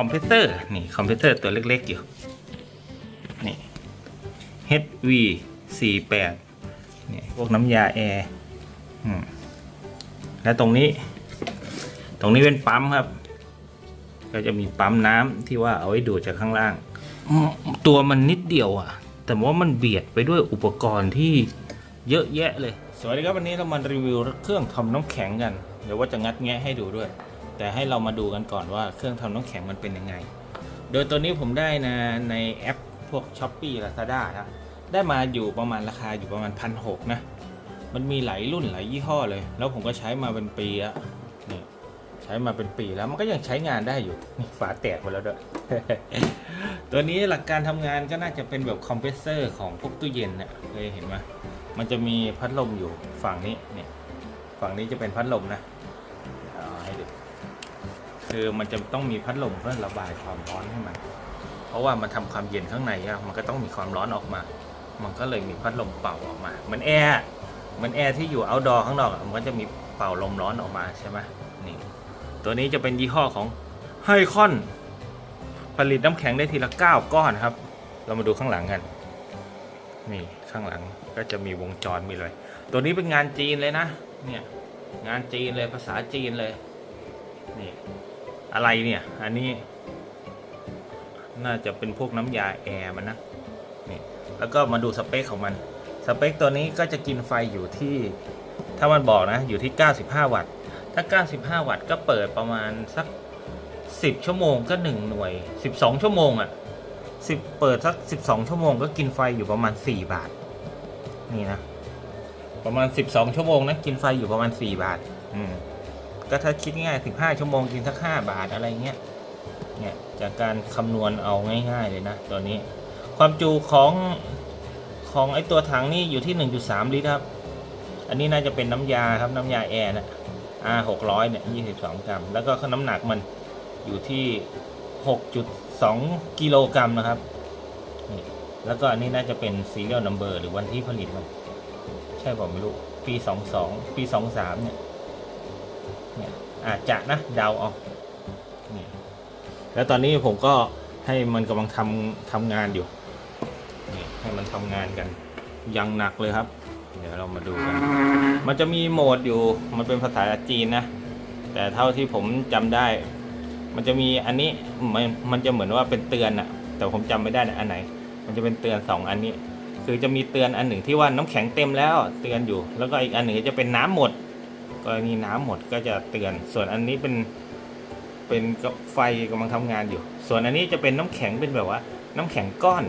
คอมเพรสเตอร์นี่คอมเพรสเตอร์ตัวเล็กๆอยู่นี่ HV 48นี่พวกน้ำยาแอร์และตรงนี้ ตรงนี้เป็นปั๊มครับ ก็จะมีปั๊มน้ำที่ว่าเอาไว้ดูดจากข้างล่าง ตัวมันนิดเดียวอะ แต่ว่ามันเบียดไปด้วยอุปกรณ์ที่เยอะแยะเลย สวัสดีครับวันนี้เรามารีวิวเครื่องทำน้ำแข็งกัน เดี๋ยวว่าจะงัดแงะให้ดูด้วย แต่ให้เรามาดูกันก่อนว่าเครื่องทำน้ำแข็งมันเป็นยังไง โดยตัวนี้ผมได้นะในแอปพวก s h อ p e e Lazada ครับได้มาอยู่ประมาณราคาอยู่ประมาณพันหนะ มันมีหลายรุ่นหลายยี่ห้อเลย แล้วผมก็ใช้มาเป็นปีอะนี่ใช้มาเป็นปีแล้วมันก็ยังใช้งานได้อยู่นี่ฝาแตกหมดแล้วด้วยตัวนี้หลักการทำงานก็น่าจะเป็นแบบคอมเพรสเซอร์ของพวกตู้เย็นนี่ยเคยเห็นไหมมันจะมีพัดลมอยู่ฝั่งนี้เนี่ยฝั่งนี้จะเป็นพัดลมนะ คือมันจะต้องมีพัดลมเพื่อระบายความร้อนให้มัน เพราะว่ามันทำความเย็นข้างในอะมันก็ต้องมีความร้อนออกมา มันก็เลยมีพัดลมเป่าออกมาเหมือนแอร์เหมือนแอร์ที่อยู่เอาดอข้างนอกมันก็จะมีเป่าลมร้อนออกมาใช่ไหมนี่ ตัวนี้จะเป็นยี่ห้อของไฮคอน ผลิตน้ำแข็งได้ทีละ9ก้อนครับ เรามาดูข้างหลังกัน นี่ข้างหลังก็จะมีวงจรมีเลย ตัวนี้เป็นงานจีนเลยนะ เนี่ยงานจีนเลยภาษาจีนเลย นี่ อะไรเนี่ย อันนี้ น่าจะเป็นพวกน้ำยาแอร์มันนะ นี่ แล้วก็มาดูสเปคของมัน สเปคตัวนี้ก็จะกินไฟอยู่ที่ ถ้ามันบอกนะ อยู่ที่ 95 วัตต์ ถ้า 95 วัตต์ก็เปิดประมาณสัก 10 ชั่วโมงก็ 1 หน่วย 12 ชั่วโมงอะ่ะ10 เปิดสัก 12 ชั่วโมงก็กินไฟอยู่ประมาณ 4 บาท นี่นะ ประมาณ 12 ชั่วโมงนะ กินไฟอยู่ประมาณ 4 บาท อืม ก็ถ้าคิดง่ายๆ15 ชั่วโมงกินสัก 5 บาทอะไรเงี้ยเนี่ยจากการคำนวณเอาง่าย ๆเลยนะตัวนี้ ความจุของของไอตัวถังนี่อยู่ที่ 1.3 ลิตรครับ อันนี้น่าจะเป็นน้ำยาครับน้ำยาแอร์นะ R 600เนี่ย22 กรัม แล้วก็น้ำหนักมันอยู่ที่ 6.2 กิโลกรัมนะครับ แล้วก็อันนี้น่าจะเป็น serial number หรือวันที่ผลิตมัน ใช่ผมไม่รู้ ปี 22 ปี 23 เนี่ย เนี่ยอาจจะนะเดาเอานี่แล้วตอนนี้ผมก็ให้มันกำลังทำทำงานอยู่นี่ให้มันทำงานกันยังหนักเลยครับ เดี๋ยวเรามาดูกัน มันจะมีโหมดอยู่มันเป็นภาษาจีนนะ แต่เท่าที่ผมจำได้ มันจะมีอันนี้มันมันจะเหมือนว่าเป็นเตือนอะแต่ผมจำไม่ได้นะอันไหน มันจะเป็นเตือนสองอันนี้ คือจะมีเตือนอันหนึ่งที่ว่าน้ำแข็งเต็มแล้วเตือนอยู่ แล้วก็อีกอันหนึ่งจะเป็นน้ำหมด กรณีน้ำหมดก็จะเตือน ส่วนอันนี้เป็นเป็นไฟกำลังทำงานอยู่ ส่วนอันนี้จะเป็นน้ำแข็งเป็นแบบว่า น้ำแข็งก้อน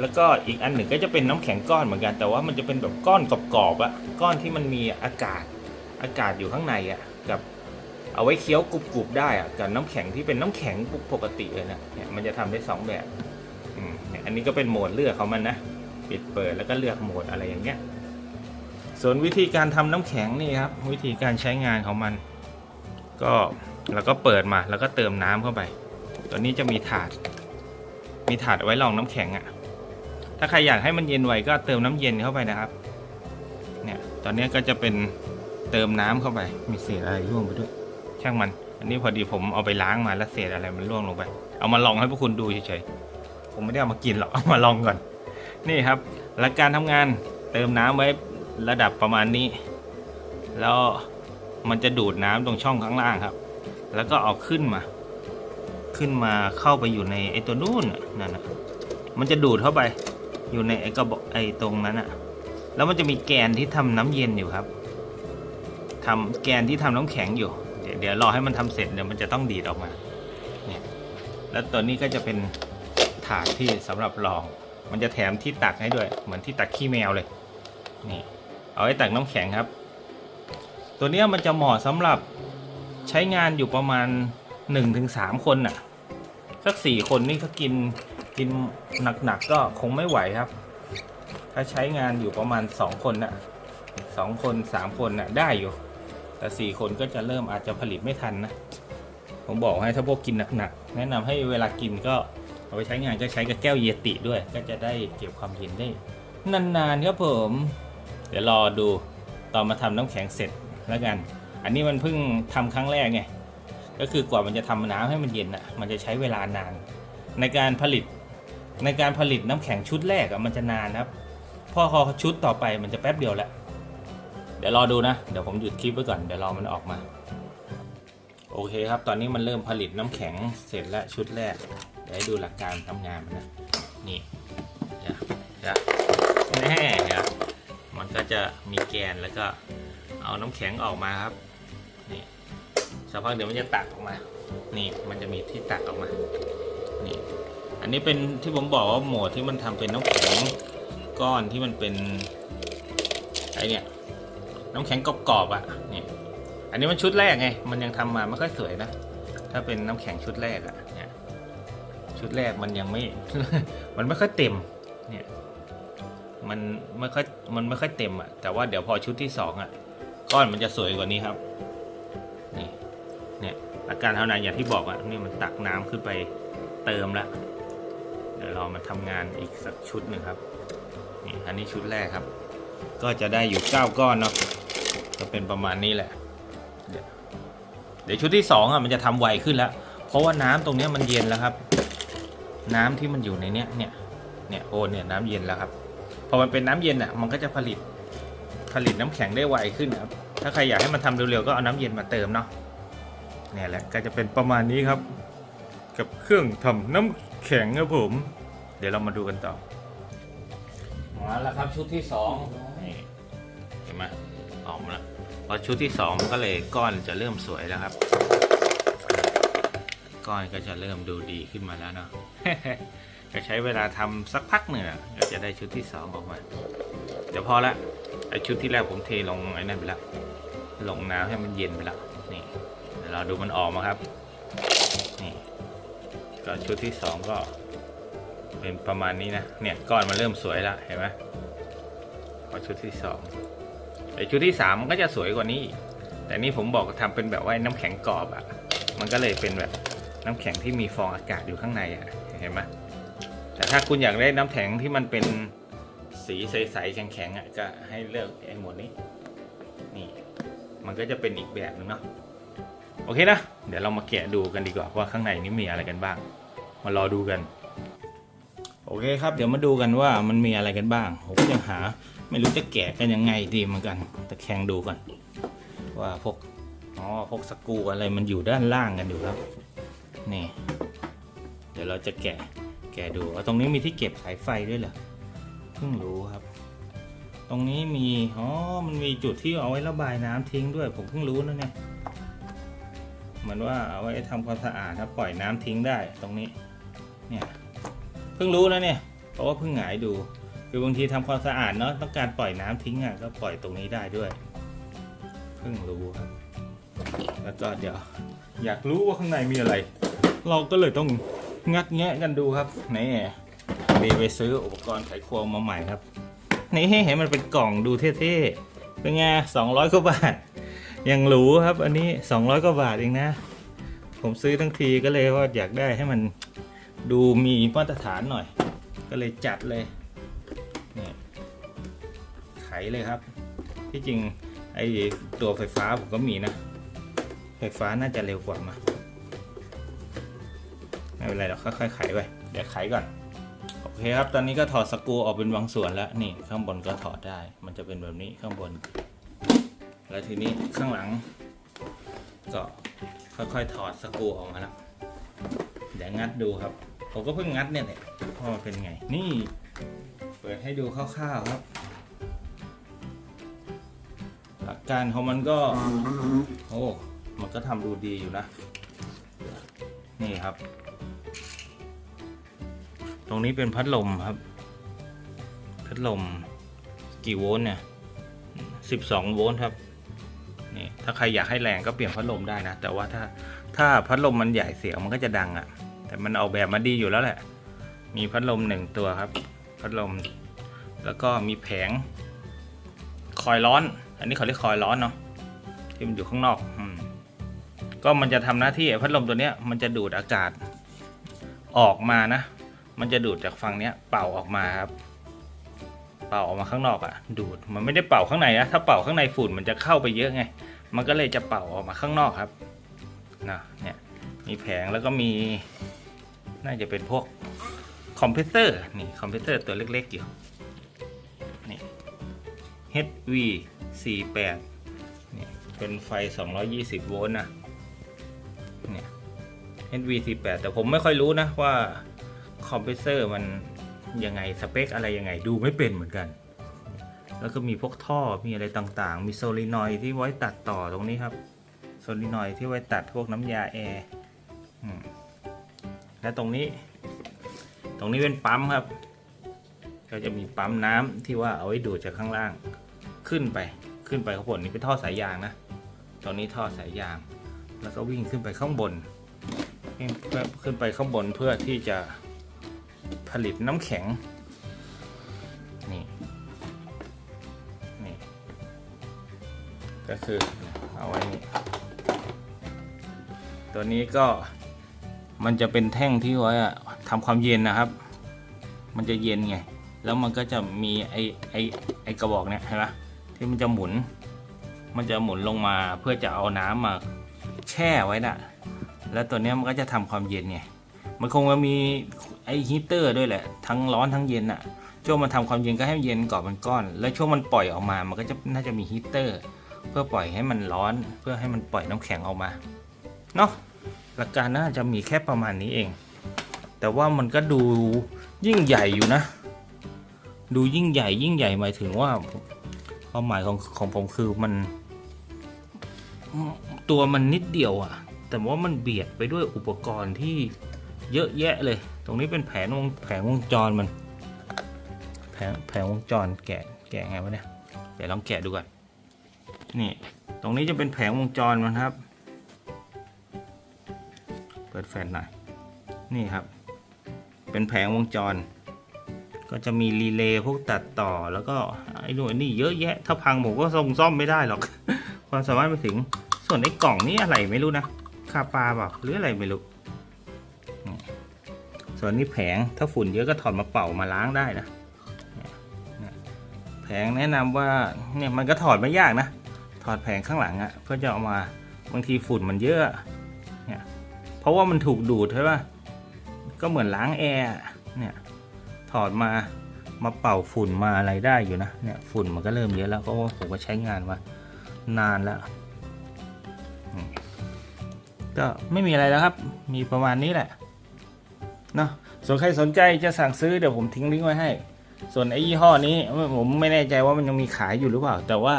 แล้วก็อีกอันหนึ่งก็จะเป็นน้ำแข็งก้อนเหมือนกัน แต่ว่ามันจะเป็นแบบก้อนกรอบๆอะก้อนที่มันมีอากาศอากาศอยู่ข้างในอะกับเอาไว้เคี้ยวกรุบๆได้อะกับน้ำแข็งที่เป็นน้ำแข็งปกติเลยนะเนี่ยมันจะทำได้สองแบบอันนี้ก็เป็นโหมดเลือกของมันนะ ปิดเปิดแล้วก็เลือกโหมดอะไรอย่างเงี้ย ส่วนวิธีการทำน้ำแข็งนี่ครับ วิธีการใช้งานของมัน ก็เราก็เปิดมาแล้วก็เติมน้ำเข้าไป ตัวนี้จะมีถาด มีถาดไว้รองน้ำแข็งอะ่ะ ถ้าใครอยากให้มันเย็นไวก็เติมน้ำเย็นเข้าไปนะครับ เนี่ยตอนนี้ก็จะเป็นเติมน้ำเข้าไป มีเศษอะไรร่วงไปด้วย ช่างมัน อันนี้พอดีผมเอาไปล้างมาแล้วเศษอะไรมันร่วงลงไป เอามาลองให้พวกคุณดูเฉยๆ ผมไม่ได้เอามากินหรอก เอามาลองก่อน นี่ครับ หลักการทำงานเติมน้ำไว้ ระดับประมาณนี้ แล้วมันจะดูดน้ำตรงช่องข้างล่างครับ แล้วก็เอาขึ้นมา ขึ้นมาเข้าไปอยู่ในไอ้ตัวนู่นนั่นนะมันจะดูดเข้าไปอยู่ในไอ้กระบอกไอ้ตรงนั้นอะแล้วมันจะมีแกนที่ทำน้ำเย็นอยู่ครับทำแกนที่ทำน้ำแข็งอยู่เดี๋ยวเดี๋ยวรอให้มันทำเสร็จเดี๋ยวมันจะต้องดีดออกมา เนี่ย แล้วตัวนี้ก็จะเป็นถาดที่สำหรับรอง มันจะแถมที่ตักให้ด้วย เหมือนที่ตักขี้แมวเลย นี่ เอาไว้ตักน้ำแข็งครับ ตัวนี้มันจะเหมาะสำหรับใช้งานอยู่ประมาณ 1-3ถึงคนน่ะ สักสี่คนนี่ถ้ากินกินหนักๆก็คงไม่ไหวครับ ถ้าใช้งานอยู่ประมาณสองคนน่ะสองคนสามคนน่ะได้อยู่ แต่สี่คนก็จะเริ่มอาจจะผลิตไม่ทันนะ ผมบอกให้ถ้าพวกกินหนักๆแนะนำให้เวลากินก็เอาไปใช้งานก็ใช้กับแก้วเยติด้วย ก็จะได้เก็บความเย็นได้นานๆครับผม ดี๋ยวรอดูตอนมาทำน้ำแข็งเสร็จแล้วกัน อันนี้มันเพิ่งทำครั้งแรกไงก็คือกว่ามันจะทำน้ำให้มันเย็นอะมันจะใช้เวลานาน ในการผลิตในการผลิตน้ำแข็งชุดแรกอะมันจะนานครับพอพอชุดต่อไปมันจะแป๊บเดียวแหละเดี๋ยวรอดูนะ เดี๋ยวผมหยุดคลิปไว้ก่อนเดี๋ยวรอมันออกมา โอเคครับ ตอนนี้มันเริ่มผลิตน้ำแข็งเสร็จแล้วชุดแรกเดี๋ยวให้ดูหลักการทำงานมันนะนี่เดี๋ยวเดี๋ยวแน่เดี๋ยวมัน ก็จะมีแกนแล้วก็เอาน้ำแข็งออกมาครับนี่สักพักเดี๋ยวมันจะตักออกมา นี่มันจะมีที่ตักออกมานี่อันนี้เป็นที่ผมบอกว่าโหมดที่มันทำเป็นน้ำแข็งก้อนที่มันเป็นไอเนี่ยน้ำแข็งกรอบๆอะนี่อันนี้มันชุดแรกไงมันยังทำมาไม่ค่อยสวยนะถ้าเป็นน้ำแข็งชุดแรกอะเนี่ยชุดแรกมันยังไม่ มันไม่ค่อยเต็มเนี่ย มันไม่ค่อยมันไม่ค่อยเต็มอะแต่ว่าเดี๋ยวพอชุดที่สองอะก้อนมันจะสวยกว่านี้ครับนี่เนี่ยอาการเท่านั้นอย่างที่บอกอะนี่มันตักน้ำขึ้นไปเติมแล้วเดี๋ยวเรามาทำงานอีกสักชุดหนึ่งครับนี่อันนี้ชุดแรกครับ ก็จะได้อยู่9ก้าก้อนเนาะก็เป็นประมาณนี้แหละ เดี๋ยวชุดที่2อะมันจะทำไวขึ้นแล้ว เพราะว่าน้ำตรงเนี้ยมันเย็นแล้วครับ น้ำที่มันอยู่ในเนี้ยเนี่ยเนี่ยโอนเนี่ยน้ำเย็นแล้วครับ อมันเป็นน้ำเย็นอะ มันก็จะผลิตผลิตน้ำแข็งได้ไวขึ้นครับ ถ้าใครอยากให้มันทำเร็วๆก็เอาน้ำเย็นมาเติมเนาะเนี่ยแหละก็จะเป็นประมาณนี้ครับ กับเครื่องทำน้ำแข็งครับผม เดี๋ยวเรามาดูกันต่อมาแล้วครับชุดที่สองนี่เห็นไหมออกมาแล้วพอชุดที่สองมันก็เลยก้อนจะเริ่มสวยแล้วครับ ก้อนก็จะเริ่มดูดีขึ้นมาแล้วเนาะ จะใช้เวลาทำสักพักหนึ่งก็จะได้ชุดที่สองออกมาเดี๋ยวพอละไอชุดที่แรกผมเทลงไอ้นั่นไปแล้วลงน้ำให้มันเย็นไปแล้วนี่เดี๋ยวเราดูมันออกมาครับนี่ก็ชุดที่สองก็เป็นประมาณนี้นะเนี่ยก้อนมันเริ่มสวยแล้วเห็นไหมพอชุดที่สองไอชุดที่สามมันก็จะสวยกว่านี้อีกแต่นี่ผมบอกทำเป็นแบบว่าน้ำแข็งกรอบอะ่ะมันก็เลยเป็นแบบน้ำแข็งที่มีฟองอากาศอยู่ข้างในอะ่ะเห็นไหม แต่ถ้าคุณอยากได้น้ำแข็งที่มันเป็นสีใสๆแข็งๆอะก็ให้เลือกไอ้หมวดนี้ นี่ มันก็จะเป็นอีกแบบหนึงเนาะโอเคนะ เดี๋ยวเรามาแกะดูกันดีกว่าว่าข้างในนี้มีอะไรกันบ้าง มารอดูกัน โอเคครับ เดี๋ยวมาดูกันว่ามันมีอะไรกันบ้างผมยังหา ไม่รู้จะแกะกันยังไงดีเหมือนกันแต่แข่งดูก่อนว่าพวกอ๋อพวกสกูอะไรมันอยู่ด้านล่างกันอยู่ครับ นี่ เดี๋ยวเราจะแกะ แกะดูว่าตรงนี้มีที่เก็บสายไฟด้วยเหรอเพิ่งรู้ครับ ตรงนี้มีอ๋อมันมีจุดที่เอาไว้ระบายน้ำทิ้งด้วย ผมเพิ่งรู้นะเนี่ยเหมือนว่าเอาไว้ทำความสะอาดครับปล่อยน้ำทิ้งได้ตรงนี้เนี่ยเพิ่งรู้นะเนี่ยเพราะว่าเพิ่งหงายดูคือบางทีทำความสะอาดเนาะต้องการปล่อยน้ำทิ้งอะก็ปล่อยตรงนี้ได้ด้วยเพิ่งรู้ครับ แล้วก็เดี๋ยว อยากรู้ว่าข้างในมีอะไร เราก็เลยต้อง งัดแงะกันดูครับนี่มีไปซื้ออุปกรณ์ไขควงมาใหม่ครับนี่เห็นมันเป็นกล่องดูเท่ๆเป็นไงสองร้อยกว่าบาทยังหรูครับ อันนี้200กว่าบาทเองนะ ผมซื้อทั้งทีก็เลยว่าอยากได้ให้มันดูมีมาตรฐานหน่อย ก็เลยจัดเลยนี่ไขเลยครับ ที่จริงไอ้ตัวไฟฟ้าผมก็มีนะ ไฟฟ้าน่าจะเร็วกว่ามา ไม่เป็นไรเราค่อยๆไขไปเดี๋ยวไขก่อนโอเคครับตอนนี้ก็ถอดสกรูออกเป็นบางส่วนแล้วนี่ข้างบนก็ถอดได้ มันจะเป็นแบบนี้ข้างบน แล้วทีนี้ข้างหลัง ก็ค่อยๆถอดสกรูออกมาแล้วเดี๋ยวงัดดูครับ ผมก็เพิ่งงัดเนี่ยแหละว่ามันเป็นไง นี่ เปิดให้ดูคร่าวๆครับหลักการของมันก็โอ้มันก็ทำดูดีอยู่นะ นี่ครับ ตรงนี้เป็นพัดลมครับ พัดลมกี่โวลต์เนี่ย12 โวลต์ครับนี่ถ้าใครอยากให้แรงก็เปลี่ยนพัดลมได้นะ แต่ว่าถ้าถ้าพัดลมมันใหญ่เสียงมันก็จะดังอะ่ะ แต่มันออกแบบมาดีอยู่แล้วแหละ มีพัดลมหนึ่งตัวครับ พัดลม แล้วก็มีแผง คอยร้อน อันนี้เขาเรียกคอยร้อนเนาะที่มันอยู่ข้างนอกอก็มันจะทำหน้าที่พัดลมตัวเนี้ยมันจะดูดอากาศออกมานะ มันจะดูดจากฝั่งเนี้ยเป่าออกมาครับ เป่าออกมาข้างนอกอะ่ะ ดูดมันไม่ได้เป่าข้างในนะถ้าเป่าข้างในฝุ่นมันจะเข้าไปเยอะไง มันก็เลยจะเป่าออกมาข้างนอกครับนะเนี่ยมีแผงแล้วก็มีน่าจะเป็นพวกคอมเพรสเตอร์นี่คอมเพรสเตอร์ตัวเล็กๆอยู่นี่ HV 48นี่เป็นไฟ 220 โวลต์นะเนี่ย HV 48แต่ผมไม่ค่อยรู้นะว่า คอมเพรสเซอร์มันยังไงสเปคอะไรยังไงดูไม่เป็นเหมือนกัน แล้วก็มีพวกท่อมีอะไรต่างๆ มีโซลินอยที่ไว้ตัดต่อตรงนี้ครับโซลินอยที่ไว้ตัดพวกน้ำยาแอร์และตรงนี้ ตรงนี้เป็นปั๊มครับ ก็จะมีปั๊มน้ำที่ว่าเอาไว้ดูดจากข้างล่างขึ้นไปขึ้นไปข้างบนนี่เป็นท่อสายยางนะตรงนี้ท่อสายยาง แล้วก็วิ่งขึ้นไปข้างบน ขึ้นขึ้นไปข้างบนเพื่อที่จะ ผลิตน้ำแข็ง นี่ นี่ ก็คือเอาไว้นี่ ตัวนี้ก็มันจะเป็นแท่งที่ไว้ทำความเย็นนะครับ มันจะเย็นไง แล้วมันก็จะมีไอไอไอกระบอกเนี่ยเห็นไหมที่มันจะหมุน มันจะหมุนลงมาเพื่อจะเอาน้ำมาแช่ไว้น่ะแล้วตัวนี้มันก็จะทำความเย็นไง มันคงจะมี ไอฮีเตอร์ด้วยแหละ ทั้งร้อนทั้งเย็นอะช่วงมันทำความเย็นก็ให้มันเย็นก่อนเป็นก้อน แล้วช่วงมันปล่อยออกมามันก็จะน่าจะมีฮีเตอร์ เพื่อปล่อยให้มันร้อน เพื่อให้มันปล่อยน้ำแข็งออกมาเนาะหลักการน่าจะมีแค่ประมาณนี้เอง แต่ว่ามันก็ดูยิ่งใหญ่อยู่นะ ดูยิ่งใหญ่ยิ่งใหญ่หมายถึงว่าความหมายของของผมคือมัน ตัวมันนิดเดียวอะแต่ว่ามันเบียดไปด้วยอุปกรณ์ที่ เยอะแยะเลย ตรงนี้เป็นแผนวงแผงวงจรมัน แผงแผงวงจรแกะแกะไงวะเนี่ยเดี๋ยวลองแกะดูก่อน นี่ ตรงนี้จะเป็นแผงวงจรมันครับ เปิดแฟลชหน่อย นี่ครับ เป็นแผงวงจร ก็จะมีรีเลย์พวกตัดต่อแล้วก็ไอ้หน่วยนี่เยอะแยะ ถ้าพังผมก็ส่งซ่อมไม่ได้หรอก ความสามารถไม่ถึง ส่วนไอ้กล่องนี้อะไรไม่รู้นะ คาปาเปล่าหรืออะไรไม่รู้ ส่วนนี้แผงถ้าฝุ่นเยอะก็ถอดมาเป่ามาล้างได้นะแผงแนะนำว่าเนี่ยมันก็ถอดไม่ยากนะ ถอดแผงข้างหลังอะเพื่อจะเอามาบางทีฝุ่นมันเยอะเนี่ยเพราะว่ามันถูกดูดใช่ป่ะก็เหมือนล้างแอร์เนี่ยถอดมามาเป่าฝุ่นมาอะไรได้อยู่นะเนี่ยฝุ่นมันก็เริ่มเยอะแล้วเพราะว่าผมก็ใช้งานมานานแล้วก็ไม่มีอะไรแล้วครับ มีประมาณนี้แหละ เนาะส่วนใครสนใจจะสั่งซื้อเดี๋ยวผมทิ้งลิงก์ไว้ให้ ส่วนไอ้ยี่ห้อนี้ผมไม่แน่ใจว่ามันยังมีขายอยู่หรือเปล่า แต่ว่า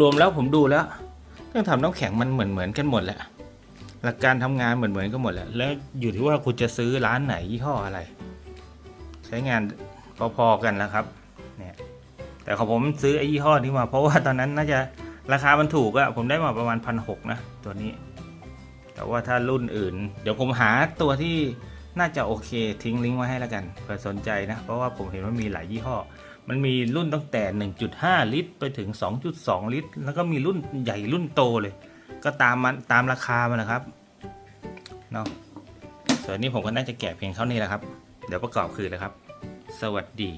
รวมๆแล้วผมดูแล้วเครื่องทำน้ำแข็งมันเหมือนเหมือนๆกันหมดแหละหลักการทำงานเหมือนเหมือนๆกันหมดแหละแล้วอยู่ที่ว่าคุณจะซื้อร้านไหนยี่ห้ออะไร ใช้งานพอๆกันแล้วครับเนี่ยแต่ของผมซื้อไอ้ยี่ห้อนี้มาเพราะว่าตอนนั้นน่าจะราคามันถูกอะผมได้มาประมาณพันหกนะตัวนี้ แต่ว่าถ้ารุ่นอื่น เดี๋ยวผมหาตัวที่น่าจะโอเคทิ้งลิงก์ไว้ให้แล้วกันเผื่อสนใจนะ เพราะว่าผมเห็นว่ามีหลายยี่ห้อ มันมีรุ่นตั้งแต่ 1.5 ลิตร ไปถึง 2.2 ลิตร แล้วก็มีรุ่นใหญ่รุ่นโตเลย ก็ตามมันตามราคามันนะครับเนาะส่วนนี้ผมก็น่าจะแกะเพียงเท่านี้แหละครับ เดี๋ยวประกอบคืนเลยครับ สวัสดี